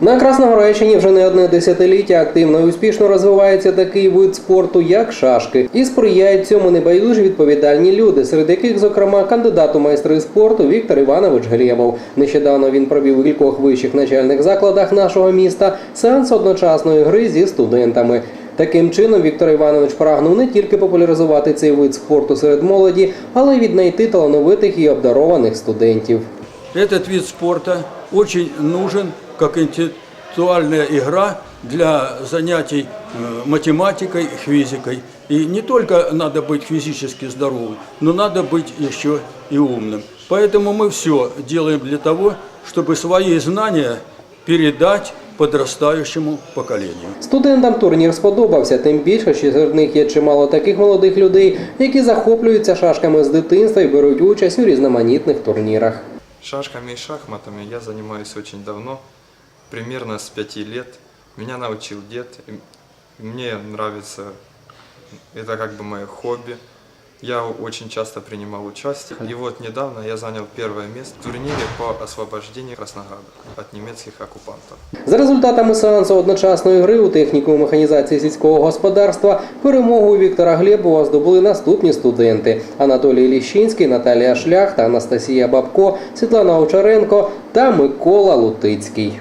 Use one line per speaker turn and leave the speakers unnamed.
На Красногореччині вже не одне десятиліття активно і успішно розвивається такий вид спорту, як шашки, і сприяють цьому небайдужі відповідальні люди, серед яких, зокрема, кандидат у майстри спорту Віктор Іванович Глєбов. Нещодавно він провів у кількох вищих навчальних закладах нашого міста сеанс одночасної гри зі студентами. Таким чином Віктор Іванович прагнув не тільки популяризувати цей вид спорту серед молоді, але й віднайти талановитих і обдарованих студентів.
Этот вид спорта очень нужен как интеллектуальная игра для занятий э, математикой, физикой. И не только надо быть физически здоровым, но надо быть еще и умным. Поэтому мы все делаем для того, чтобы свои знания передать подрастающему поколению.
Студентам турнір сподобався, тим більше, що серед них є чимало таких молодих людей, які захоплюються шашками з дитинства і беруть участь у різноманітних турнірах.
Шашками и шахматами я занимаюсь очень давно, примерно с пяти лет. Меня научил дед, мне нравится, это как бы мое хобби. Я очень часто принимал участие. И вот недавно я занял первое место в турнире по освобождению Краснограда от немецких оккупантов.
За результатами сеансу одночасної гри у техніку механізації сільського господарства перемогу Віктора Глєбова здобули наступні студенти: Анатолій Ліщинський, Наталія Шлях та Анастасія Бабко, Світлана Овчаренко та Микола Лутицький.